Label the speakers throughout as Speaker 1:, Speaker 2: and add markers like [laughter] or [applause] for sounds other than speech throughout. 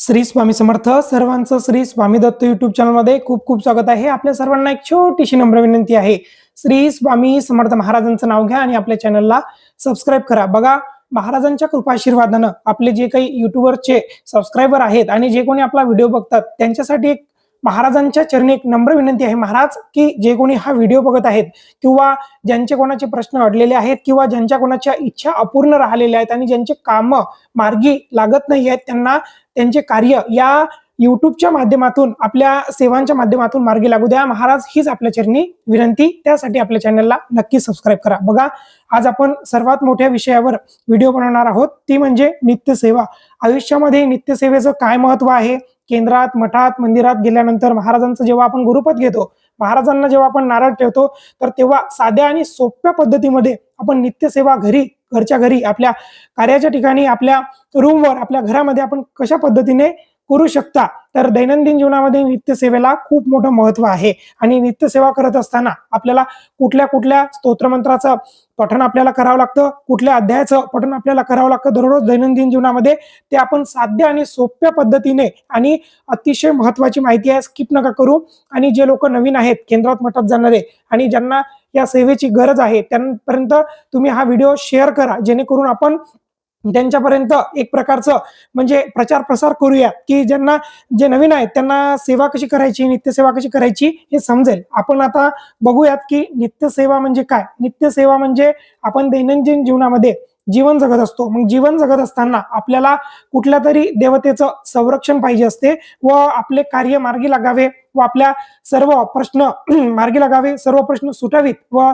Speaker 1: श्री स्वामी समर्थ सर्वांचं श्री स्वामी दत्त युट्यूब चॅनलमध्ये खूप खूप स्वागत आहे. आपल्या सर्वांना एक छोटीशी नम्र विनंती आहे. श्री स्वामी समर्थ महाराजांचं नाव घ्या आणि आपल्या चॅनलला सबस्क्राईब करा. बघा महाराजांच्या कृपाशीर्वादानं आपले जे काही युट्यूबरचे सबस्क्रायबर आहेत आणि जे कोणी आपला व्हिडिओ बघतात त्यांच्यासाठी एक महाराजांच्या चरणी एक नम्र विनंती आहे महाराज की जे कोणी हा व्हिडिओ बघत आहेत किंवा ज्यांचे कोणाचे प्रश्न अडलेले आहेत किंवा ज्यांच्या कोणाच्या इच्छा अपूर्ण राहिलेल्या आहेत आणि ज्यांचे कामं मार्गी लागत नाही आहेत त्यांना त्यांचे कार्य या युट्यूबच्या माध्यमातून आपल्या सेवांच्या माध्यमातून मार्गी लागू द्या. महाराज हीच आपल्या चरणी विनंती. त्यासाठी आपल्या चॅनलला नक्की सबस्क्राईब करा. बघा आज आपण सर्वात मोठ्या विषयावर व्हिडिओ बनवणार आहोत. ती म्हणजे नित्यसेवा. आयुष्यामध्ये नित्यसेवेचं काय महत्त्व आहे? केंद्रात मठात मंदिरात गेल्यानंतर महाराजांचं जेव्हा आपण गुरुपद घेतो महाराजांना जेव्हा आपण नारळ ठेवतो तर तेव्हा साध्या आणि सोप्या पद्धतीमध्ये आपण नित्यसेवा घरी घरच्या घरी आपल्या कार्याच्या ठिकाणी आपल्या रूमवर आपल्या घरामध्ये आपण कशा पद्धतीने करू शकता. तर दैनंदिन जीवनामध्ये नित्यसेवेला खूप मोठं महत्त्व आहे. आणि नित्यसेवा करत असताना आपल्याला कुठल्या कुठल्या स्तोत्रमंत्राचं पठण आपल्याला करावं लागतं? कुठल्या अध्यायाचं पठण आपल्याला करावं लागतं? दररोज दैनंदिन जीवनामध्ये ते आपण साध्य आणि सोप्या पद्धतीने आणि अतिशय महत्वाची माहिती आहे स्किप नका करू. आणि जे लोक नवीन आहेत केंद्रात मठात जाणारे आणि ज्यांना या सेवेची गरज आहे त्यांपर्यंत तुम्ही हा व्हिडिओ शेअर करा. जेणेकरून आपण त्यांच्यापर्यंत एक प्रकारचं म्हणजे प्रचार प्रसार करूया की ज्यांना जे नवीन आहेत त्यांना सेवा कशी करायची नित्यसेवा कशी करायची हे समजेल. आपण आता बघूयात की नित्यसेवा म्हणजे काय? नित्यसेवा म्हणजे आपण दैनंदिन जीवनामध्ये जीवन जगत असतो. मग जीवन जगत असताना आपल्याला कुठल्या तरी देवतेचं संरक्षण पाहिजे असते व आपले कार्य मार्गी लागावे व आपल्या सर्व प्रश्न [clears throat] मार्गी लागावे सर्व प्रश्न सुटावीत व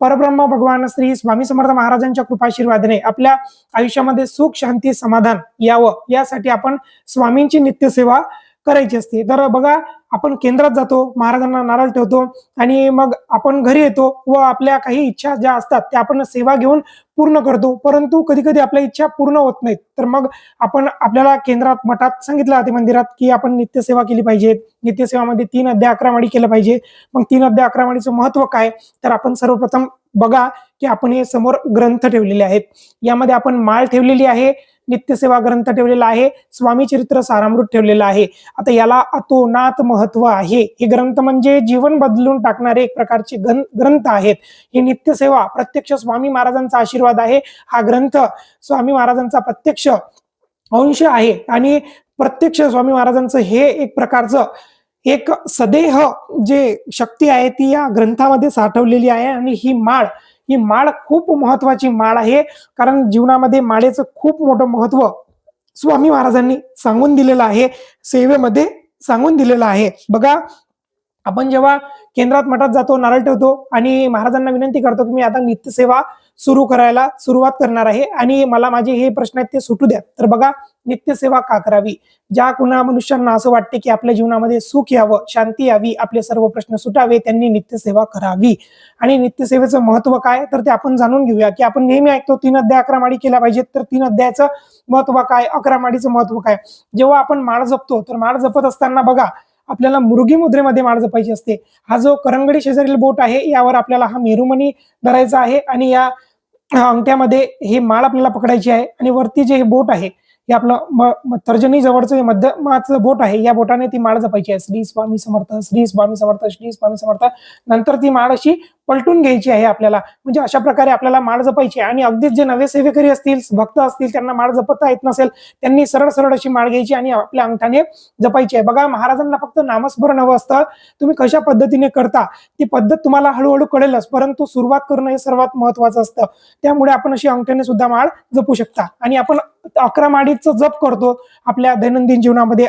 Speaker 1: परब्रह्म भगवान श्री स्वामी समर्थ महाराजांच्या कृपाशीर्वादाने आपल्या आयुष्यामध्ये सुख शांती समाधान यावं. यासाठी आपण स्वामींची नित्यसेवा करायची असते. तर बघा आपण केंद्रात जातो महाराजांना नारळ ठेवतो आणि मग आपण घरी येतो व आपल्या काही इच्छा ज्या असतात त्या आपण सेवा घेऊन पूर्ण करतो. परंतु कधी कधी आपल्या इच्छा पूर्ण होत नाहीत. तर मग आपण आपल्याला केंद्रात मठात सांगितलं जाते मंदिरात की आपण नित्यसेवा केली पाहिजे. नित्यसेवामध्ये तीन अध्याय अकरामाडी केलं पाहिजे. मग तीन अध्याय अकरामाडीचं महत्त्व काय? तर आपण सर्वप्रथम बघा की आपण हे समोर ग्रंथ ठेवलेले आहेत. यामध्ये आपण माळ ठेवलेली आहे. नित्यसेवा ग्रंथ ठेवलेला आहे स्वामी चरित्र सारामृत ठेवलेला आहे. आता याला अतोनात महत्त्व आहे. हे ग्रंथ म्हणजे जीवन बदलून टाकणारे एक प्रकारचे ग्रंथ आहेत. ही नित्यसेवा प्रत्यक्ष स्वामी महाराजांचा आशीर्वाद आहे. हा ग्रंथ स्वामी महाराजांचा प्रत्यक्ष अंश आहे. आणि प्रत्यक्ष स्वामी महाराजांचं हे एक प्रकारचं एक सदेह जे शक्ती आहे ती या ग्रंथामध्ये साठवलेली आहे. आणि ही माळ ही माळ खूप महत्वाची माळ आहे. कारण जीवनामध्ये माळेचं खूप मोठं महत्त्व स्वामी महाराजांनी सांगून दिलेलं आहे. सेवेमध्ये सांगून दिलेलं आहे. बघा आपण जेव्हा केंद्रात मठात जातो नारळ ठेवतो आणि महाराजांना विनंती करतो की मी आता नित्यसेवा सुरू करायला सुरुवात करणार आहे आणि मला माझे हे प्रश्न आहेत ते सुटू द्या तर बघा नित्यसेवा का करावी? ज्या कुणा मनुष्यांना असं वाटते की आपल्या जीवनामध्ये सुख यावं शांती यावी आपले सर्व प्रश्न सुटावे त्यांनी नित्यसेवा करावी. आणि नित्यसेवेचं महत्त्व काय? तर ते आपण जाणून घेऊया की आपण नेहमी ऐकतो तीन अध्याय अकरा माडी केल्या पाहिजेत. तर तीन अध्यायाचं महत्त्व काय? अकरा माडीचं महत्त्व काय? जेव्हा आपण माळ जपतो तर माळ जपत असताना बघा आपल्याला मुरुगी मुद्रेमध्ये माळ जपायची असते. हा जो करंगडी शेजारील बोट आहे यावर आपल्याला हा मेरुमणी धरायचा आहे आणि या अंगठ्यामध्ये हे माळ आपल्याला पकडायची आहे आणि वरती जे हे बोट आहे हे आपलं तर्जनी जवळचं मध्यमाचं बोट आहे या बोटाने ती माळ जपायची आहे. श्री स्वामी समर्थ श्री स्वामी समर्थ श्री स्वामी समर्थ. नंतर ती माळ अशी पलटून घ्यायची आहे आपल्याला. म्हणजे अशा प्रकारे आपल्याला माळ जपायची आहे. आणि अगदीच जे नवे सेवेकरी असतील भक्त असतील त्यांना माळ जपता येत नसेल त्यांनी सरळ सरळ अशी माळ घ्यायची आणि आपल्या अंगठाने जपायची आहे. बघा महाराजांना फक्त नामस्मरण हवं असतं. तुम्ही कशा पद्धतीने करता ती पद्धत तुम्हाला हळूहळू कळेलच. परंतु सुरुवात करणं हे सर्वात महत्वाचं असतं. त्यामुळे आपण अशी अंगठ्याने सुद्धा माळ जपू शकता. आणि आपण अकरा माडीचं जप करतो आपल्या दैनंदिन जीवनामध्ये.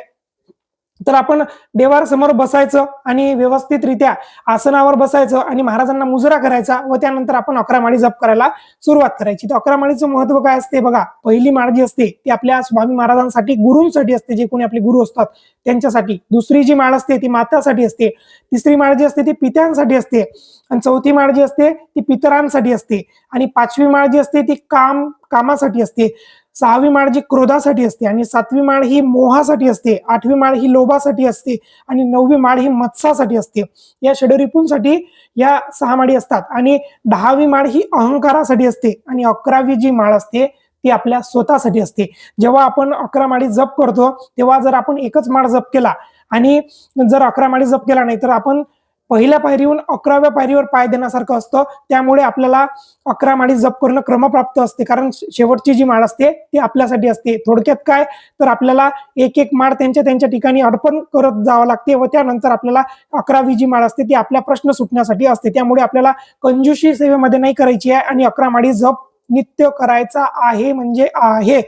Speaker 1: तर आपण देवासमोर बसायचं आणि व्यवस्थितरित्या आसनावर बसायचं आणि महाराजांना मुजरा करायचा व त्यानंतर आपण अकरा माळी जप करायला सुरुवात करायची. तर अकरा माळीचं महत्त्व काय असते बघा पहिली माळ जी असते ती आपल्या स्वामी महाराजांसाठी गुरूंसाठी असते जे कोणी आपले गुरु असतात त्यांच्यासाठी. दुसरी जी माळ असते ती मातासाठी असते. तिसरी माळ जी असते ती पित्यांसाठी असते. आणि चौथी माळ जी असते ती पितरांसाठी असते. आणि पाचवी माळ जी असते ती काम कामासाठी असते. सहावी माळ जी क्रोधासाठी असते आणि सातवी माळ ही मोहासाठी असते आठवी माळ ही लोभासाठी असते आणि नववी माळ ही मत्सासाठी असते. या षडरिपूंसाठी या सहा माळी असतात आणि दहावी माळ ही अहंकारासाठी असते आणि अकरावी जी माळ असते ती आपल्या स्वतःसाठी असते. जेव्हा आपण अकरा माळी जप करतो तेव्हा जर आपण एकच माळ जप केला आणि जर अकरा माळी जप केला नाही तर आपण पहिल्या पायरीहून अकराव्या पायरीवर पाय देण्यासारखं असतं. त्यामुळे आपल्याला अकरा माळी जप करणं क्रमप्राप्त असते. कारण शेवटची जी माळ असते ती आपल्यासाठी असते. थोडक्यात काय? तर आपल्याला एक एक माळ त्यांच्या त्यांच्या ठिकाणी अर्पण करत जावं लागते व त्यानंतर आपल्याला अकरावी जी माळ असते ती आपल्या प्रश्न सुटण्यासाठी असते. त्यामुळे आपल्याला कंजुशी सेवेमध्ये नाही करायची आहे आणि अकरा माळी जप नित्य करायचा आहे म्हणजे आहे.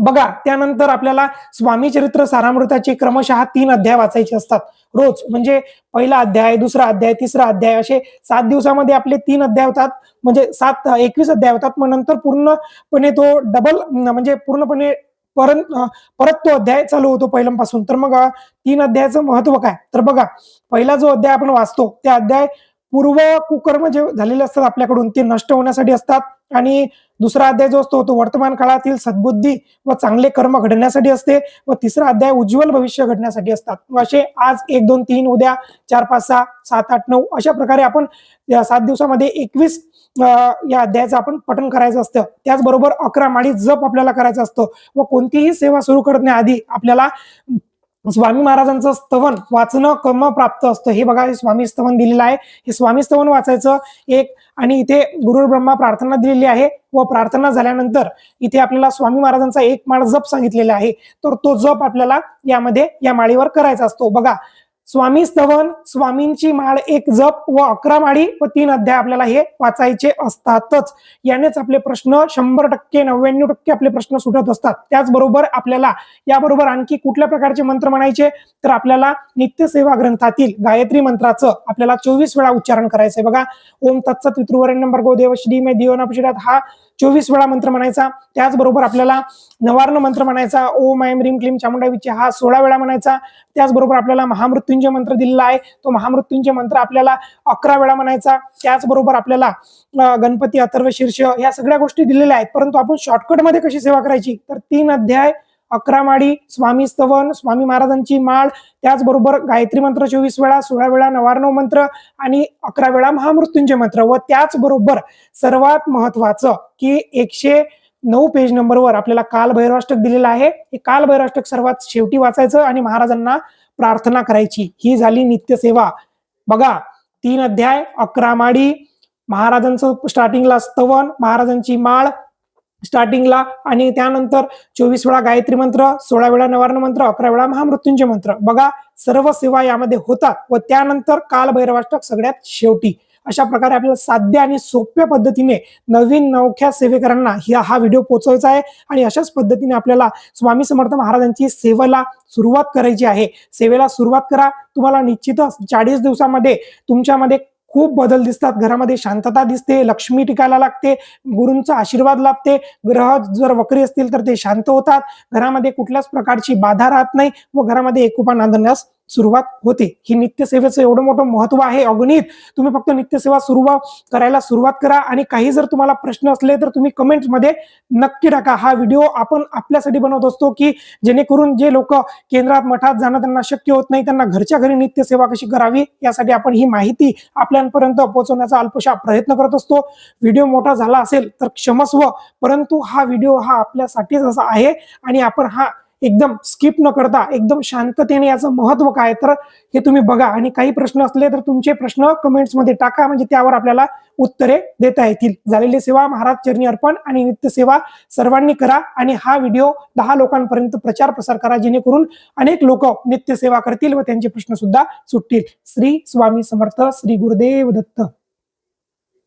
Speaker 1: बघा त्यानंतर आपल्याला स्वामी चरित्र सारामृताचे क्रमशः तीन अध्याय वाचायचे असतात. रोज म्हणजे पहिला अध्याय दुसरा अध्याय तिसरा अध्याय असे सात दिवसामध्ये आपले तीन अध्याय होतात. म्हणजे सात एकवीस अध्याय होतात. मग नंतर पूर्णपणे तो डबल म्हणजे पूर्णपणे परत परत तो अध्याय चालू होतो पहिल्यापासून. तर मग तीन अध्यायाचं महत्त्व काय? तर बघा पहिला जो अध्याय आपण वाचतो त्या अध्याय पूर्व कुकर्म जे झालेले असतात आपल्याकडून ते नष्ट होण्यासाठी असतात. आणि दुसरा अध्याय जो असतो तो वर्तमान काळातील सद्बुद्धी व चांगले कर्म घडण्यासाठी असते व तिसरा अध्याय उज्ज्वल भविष्य घडण्यासाठी असतात. असे आज एक दोन तीन उद्या चार पाच सहा सात आठ नऊ अशा प्रकारे आपण सात दिवसामध्ये एकवीस या अध्यायाचं आपण पठण करायचं असतं. त्याचबरोबर अकरा माळी जप आपल्याला करायचं असतं व कोणतीही सेवा सुरू करण्याआधी आपल्याला स्वामी महाराजांचं स्तवन वाचणं कम प्राप्त असतं. हे बघा हे स्वामी स्तवन दिलेलं आहे. हे स्वामी स्तवन वाचायचं एक आणि इथे गुरु ब्रह्मा प्रार्थना दिलेली आहे व प्रार्थना झाल्यानंतर इथे आपल्याला स्वामी महाराजांचा एक माळ जप सांगितलेला आहे. तर तो जप आपल्याला यामध्ये या माळीवर करायचा असतो. बघा स्वामी स्तवन स्वामींची माळ एक जप व अकरा माळी व तीन अध्याय आपल्याला हे वाचायचे असतातच. यानेच आपले प्रश्न शंभर टक्के नव्याण्णव टक्के आपले प्रश्न सुटत असतात. त्याचबरोबर आपल्याला याबरोबर आणखी कुठल्या प्रकारचे मंत्र म्हणायचे? तर आपल्याला नित्यसेवा ग्रंथातील गायत्री मंत्राचं आपल्याला चोवीस वेळा उच्चारण करायचंय. बघा ओम तत्सत पितृवरण नंबर गोदेव श्री मे दिवनापशिरात हा चोवीस वेळा मंत्र म्हणायचा. त्याचबरोबर आपल्याला नवार्ण मंत्र म्हणायचा. ओम ऐम रीम क्लीम चामुंडा हा सोळा वेळा म्हणायचा. त्याचबरोबर आपल्याला महामृत्युंजय मंत्र दिलेला आहे. तो महामृत्युंजय मंत्र आपल्याला अकरा वेळा म्हणायचा. त्याचबरोबर आपल्याला गणपती अथर्व शीर्ष या सगळ्या गोष्टी दिलेल्या आहेत. परंतु आपण शॉर्टकटमध्ये कशी सेवा करायची? तर तीन अध्याय अकरा माडी स्वामी स्तवन स्वामी महाराजांची माळ त्याचबरोबर गायत्री मंत्र चोवीस वेळा सोळा वेळा नवारणव मंत्र आणि अकरा वेळा महामृत्युंजय मंत्र. व त्याचबरोबर सर्वात महत्वाचं की एकशे नऊ पेज नंबरवर आपल्याला काल भैरवाष्टक दिलेलं आहे. हे काल भैरवाष्टक सर्वात शेवटी वाचायचं आणि महाराजांना प्रार्थना करायची. ही झाली नित्यसेवा. बघा तीन अध्याय अकरा माळी महाराजांचं स्टार्टिंगला स्तवन महाराजांची माळ स्टार्टिंगला आणि त्यानंतर चोवीस वेळा गायत्री मंत्र सोळा वेळा नवार्ण मंत्र अकरा वेळा महामृत्यूंचे मंत्र. बघा सर्व सेवा यामध्ये होतात व त्यानंतर काल भैरवाष्टक सगळ्यात शेवटी. अशा प्रकारे आपल्याला साध्य आणि सोप्या पद्धतीने नवीन नवख्या सेवेकरांना हा व्हिडिओ पोहोचवायचा आहे. आणि अशाच पद्धतीने आपल्याला स्वामी समर्थ महाराजांची सेवेला सुरुवात करायची आहे. सेवेला सुरुवात करा. तुम्हाला निश्चितच चाळीस दिवसामध्ये तुमच्यामध्ये खूप बदल दिसतात. घरामध्ये शांतता दिसते लक्ष्मी टिकायला लागते गुरूंचा आशीर्वाद लाभते. ग्रह जर वक्री असतील तर ते शांत होतात. घरामध्ये कुठल्याच प्रकारची बाधा राहत नाही व घरामध्ये एकोपा नांदण्यास सुरुवात होते. ही नित्यसेवेचं एवढं मोठं महत्त्व आहे अगणित. तुम्ही फक्त नित्यसेवा सुरुवात करायला सुरुवात करा आणि काही जर तुम्हाला प्रश्न असले तर तुम्ही कमेंट्समध्ये नक्की टाका. हा व्हिडिओ आपण आपल्यासाठी बनवत असतो की जेणेकरून जे लोक केंद्रात मठात जाणं त्यांना शक्य होत नाही त्यांना घरच्या घरी नित्यसेवा कशी करावी यासाठी आपण ही माहिती आपल्यापर्यंत पोहोचवण्याचा अल्पशा प्रयत्न करत असतो. व्हिडिओ मोठा झाला असेल तर क्षमस्व परंतु हा व्हिडिओ हा आपल्यासाठीच असा आहे आणि आपण हा एकदम स्किप न करता एकदम शांततेने याचं महत्त्व काय तर हे तुम्ही बघा. आणि काही प्रश्न असले तर तुमचे प्रश्न कमेंट्समध्ये टाका म्हणजे त्यावर आपल्याला उत्तरे देता येतील. झालेली सेवा महाराज चरणी अर्पण आणि नित्य सेवा सर्वांनी करा आणि हा व्हिडिओ दहा लोकांपर्यंत प्रचार प्रसार करा जेणेकरून अनेक लोक नित्य सेवा करतील व त्यांचे प्रश्न सुद्धा सुटतील. श्री स्वामी समर्थ श्री गुरुदेव दत्त.